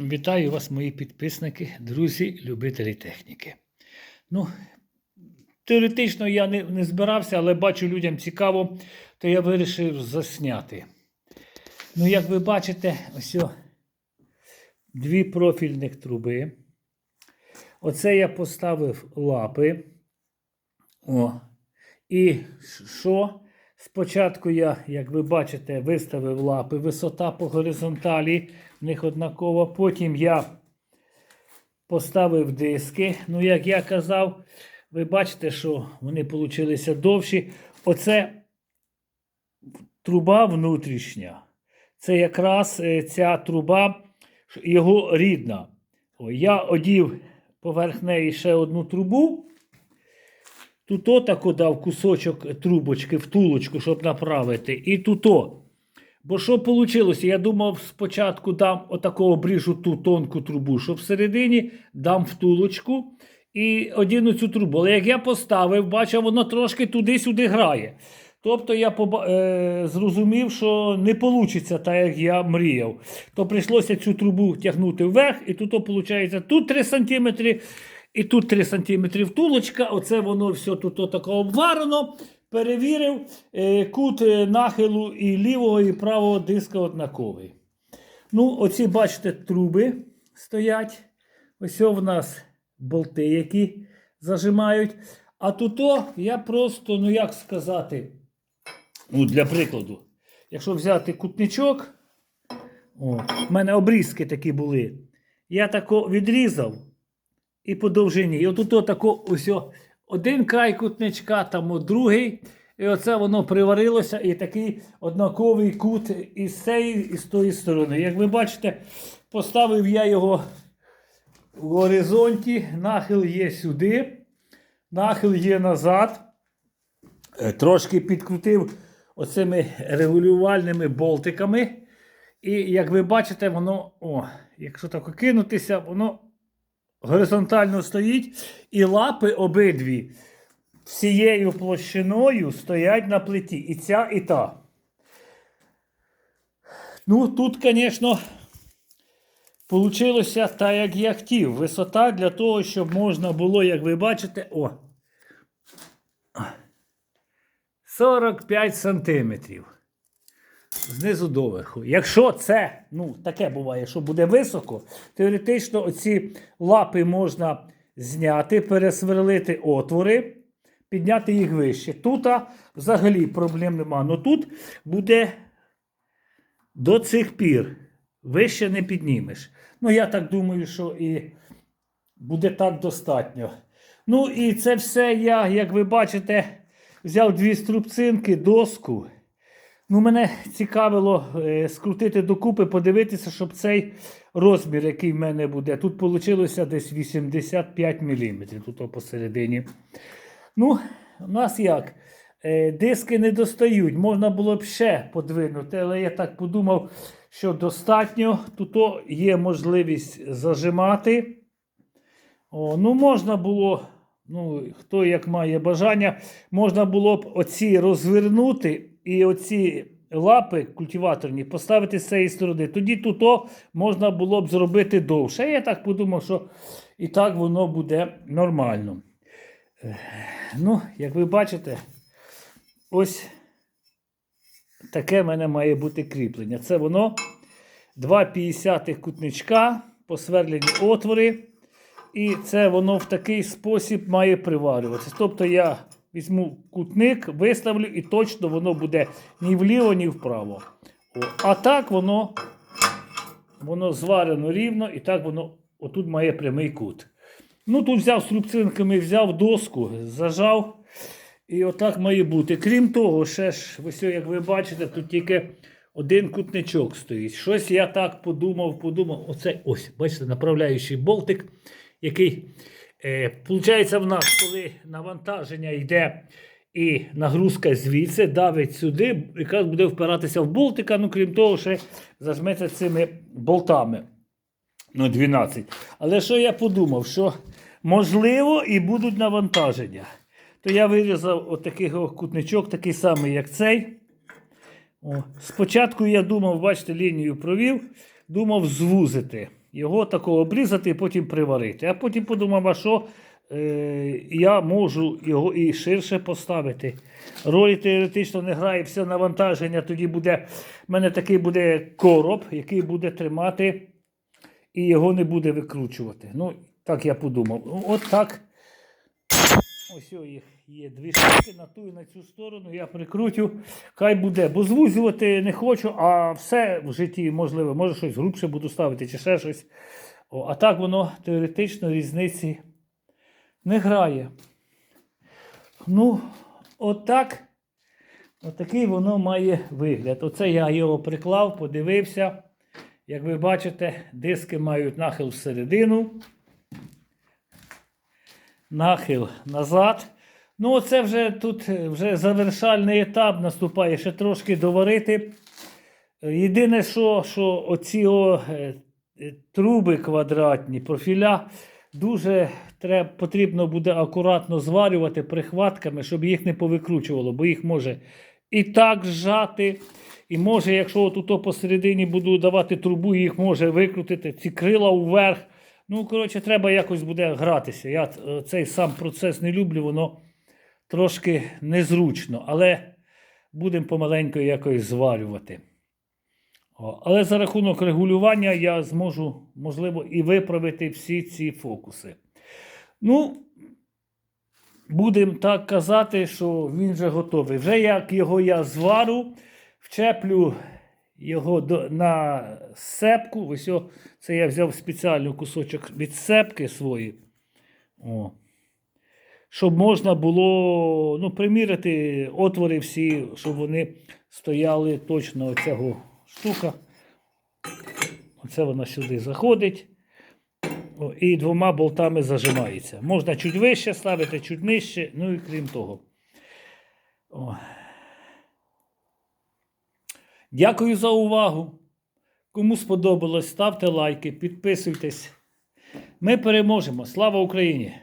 Вітаю вас, мої підписники, друзі, любителі техніки. Ну, теоретично я не, не збирався, але бачу людям цікаво, то я вирішив засняти. Ну, як ви бачите, ось о, дві профільних труби. Оце я поставив лапи. О. І що? Спочатку я, як ви бачите, виставив лапи, висота по горизонталі, в них однакова. Потім я поставив диски. Ну, як я казав, ви бачите, що вони получилися довші. Оце труба внутрішня. Це якраз е, ця труба, його рідна. Я одів поверх неї ще одну трубу. Тут отако дав кусочок трубочки, втулочку, щоб направити. І тут. Бо що вийшло? Я думав, спочатку дам отако обріжу ту тонку трубу, що всередині дам втулочку і одіну цю трубу. Але як я поставив, бачив, воно трошки туди-сюди грає. Тобто я е, зрозумів, що не вийде так, як я мріяв. То прийшлося цю трубу тягнути вверх, і тут, виходить, тут 3 см, і тут 3 см втулочка. Оце воно все тут отако обварено. Перевірив е, кут е, нахилу і лівого, і правого диска однаковий. Ну, оці, бачите, труби стоять. Ось в нас болти, які зажимають. А тут я просто, ну як сказати, ну, для прикладу, якщо взяти кутничок, о, в мене обрізки такі були. Я тако відрізав і по довжині. І отут отако ось один край кутничка, там другий. І оце воно приварилося, і такий однаковий кут із цієї і з тої сторони. Як ви бачите, поставив я його в горизонті, нахил є сюди, нахил є назад. Е, Трошки підкрутив оцими регулювальними болтиками. І як ви бачите, воно, о, якщо так кинутися, воно горизонтально стоїть, і лапи обидві всією площиною стоять на плиті. І ця, і та. Ну, тут, звісно, Получилося так, як я хотів. Висота для того, щоб можна було, як ви бачите, о. 45 сантиметрів. Знизу доверху. Якщо це, ну, таке буває, що буде високо, теоретично оці лапи можна зняти, пересверлити отвори, підняти їх вище. Тут взагалі проблем нема. Ну тут буде до цих пір. Вище не піднімеш. Ну, я так думаю, що і буде так достатньо. Ну, і це все я, як ви бачите, взяв дві струбцинки, доску. Ну, мене цікавило е, скрутити докупи, подивитися, щоб цей розмір, який в мене буде. Тут вийшло десь 85 мм. Тут посередині. Ну, у нас як? Е, диски не достають. Можна було б ще подвинути, але я так подумав, що достатньо. Тут є можливість зажимати. О, ну, можна було, ну, хто як має бажання, можна було б оці розвернути і оці лапи культиваторні поставити з цієї сторони. Тоді тут можна було б зробити довше. Я так подумав, що і так воно буде нормально. Ну, як ви бачите, ось таке в мене має бути кріплення. Це воно 2,50 кутничка, посверлені отвори. І це воно в такий спосіб має приварюватися. Тобто я візьму кутник, виставлю і точно воно буде ні вліво, ні вправо. О, а так воно воно зварено рівно, і так воно отут має прямий кут. Ну, тут взяв струбцинками, взяв доску, зажав. І отак має бути. Крім того, ще ж, ось, як ви бачите, тут тільки один кутничок стоїть. Щось я так подумав, подумав. Оце ось, бачите, направляючий болтик, який, е, виходить, в нас, коли навантаження йде і нагрузка звідси, давить сюди, якраз буде впиратися в болтика, ну крім того, ще зажметься цими болтами. Ну, 12. Але що я подумав, що можливо і будуть навантаження. То я вирізав отакий от кутничок, такий самий, як цей. О. Спочатку я думав, бачите, лінію провів, думав звузити. Його такого обрізати і потім приварити. А потім подумав, а що е, я можу його і ширше поставити. Ролі теоретично не грає все навантаження, тоді буде в мене такий буде короб, який буде тримати і його не буде викручувати. Ну, так я подумав. От так. Ось їх є дві штуки на ту і на цю сторону. Я прикрутю. Хай буде. Бо звузювати не хочу, а все в житті можливо. Може щось грубше буду ставити чи ще щось. О, а так воно теоретично різниці не грає. Ну, отак. Отакий воно має вигляд. Оце я його приклав, подивився. Як ви бачите, диски мають нахил всередину нахил назад. Ну, оце вже тут е, вже завершальний етап наступає, ще трошки доварити. Єдине, що, що оці о, е, е, труби квадратні, профіля, дуже треба, потрібно буде акуратно зварювати прихватками, щоб їх не повикручувало, бо їх може і так зжати. І може, якщо тут посередині буду давати трубу, їх може викрутити, ці крила вверх. Ну, коротше, треба якось буде гратися. Я е, цей сам процес не люблю, воно трошки незручно, але будемо помаленьку якось зварювати. Але за рахунок регулювання я зможу, можливо, і виправити всі ці фокуси. Ну, будемо так казати, що він вже готовий. Вже як його я звару, вчеплю його до, на сепку. Ось це я взяв спеціальний кусочок від сепки свої. О. Щоб можна було ну, приміряти отвори всі, щоб вони стояли точно оцього штука. Оце вона сюди заходить. О, і двома болтами зажимається. Можна чуть вище ставити, чуть нижче, ну і крім того. О. Дякую за увагу. Кому сподобалось, ставте лайки, підписуйтесь. Ми переможемо. Слава Україні!